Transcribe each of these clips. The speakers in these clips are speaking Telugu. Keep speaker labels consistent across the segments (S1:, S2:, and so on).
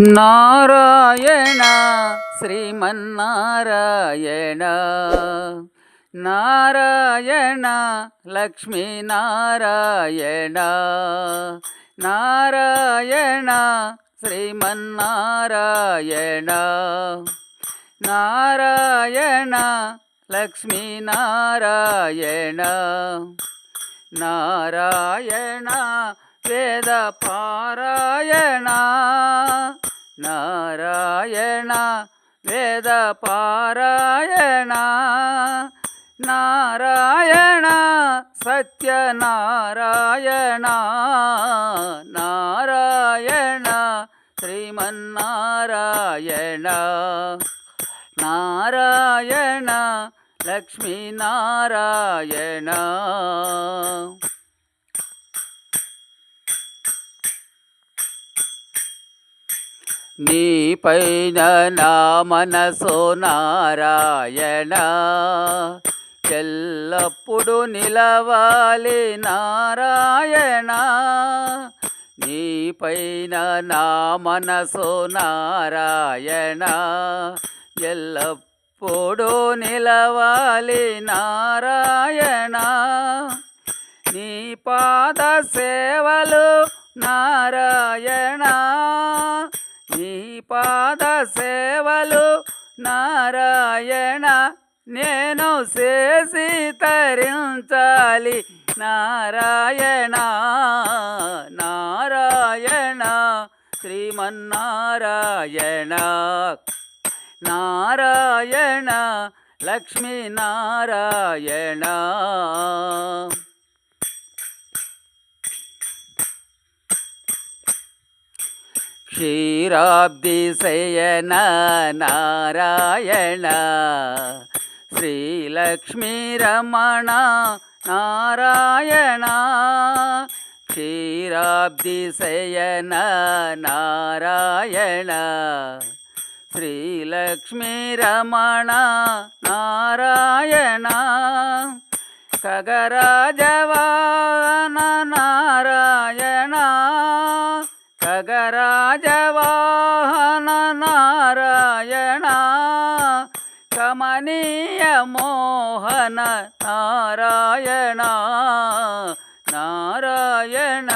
S1: నారాయణ శ్రీమన్నారాయణ. నారాయణ లక్ష్మీనారాయణ. నారాయణ శ్రీమన్నారాయణ. నారాయణ లక్ష్మీనారాయణ. నారాయణ వేద పారాయణ నారాయణ వేద పారాయణ నారాయణ సత్యనారాయణ నారాయణ శ్రీమన్నారాయణ నారాయణ లక్ష్మీనారాయణ నీపైన నా మనసు నారాయణ ఎల్లప్పుడు నిలవాలి నారాయణ. నీపైన నా మనసు నారాయణ ఎల్లప్పుడు నిలవాలి నారాయణ. నీ పాద సేవలు నారాయణ. పాద సేవలు నారాయణ నేను చేసి తరించాలి. నారాయణ నారాయణ శ్రీమన్నారాయణ నారాయణ లక్ష్మీ నారాయణ శయన నారాయణ శ్రీలక్ష్మీ రమణ నారాయణ క్షీరాబ్ది శయన నారాయణ శ్రీలక్ష్మీ రమణ నారాయణ ఖగరాజవాన నారాయణ ఖగరాజవాహన नारायण कमनीयमोहनारायण नारायण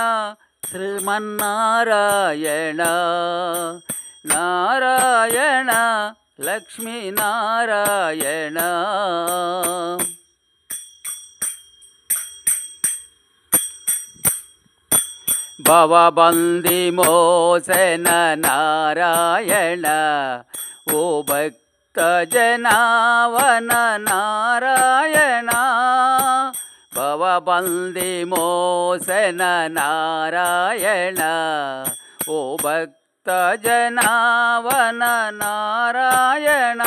S1: श्रीमन्नारायण नारायण लक्ष्मीनारायण। భవబంది మోసన నారాయణ ఓ భక్త జనావన నారాయణ భవబంది మోసన నారాయణ ఓ భక్త జనావన నారాయణ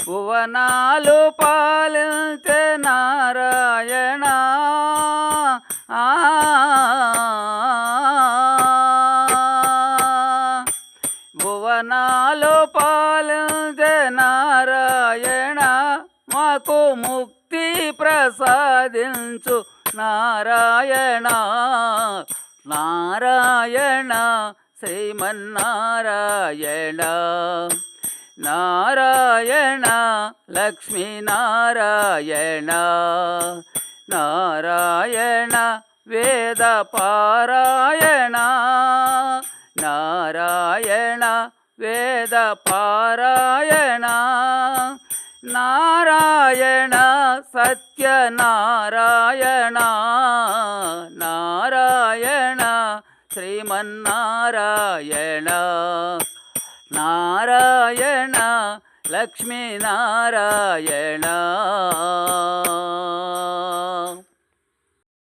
S1: భువనాలు పాలించే నారాయణ ఆ నారాయణ మాకు ముక్తి ప్రసాదించు నారాయణ. నారాయణ శ్రీమన్నారాయణ. నారాయణ లక్ష్మీ నారాయణ నారాయణ వేద పారాయణ నారాయణ వేద పారాయణ నారాయణ సత్యనారాయణ నారాయణ శ్రీమన్నారాయణ నారాయణ లక్ష్మీ నారాయణ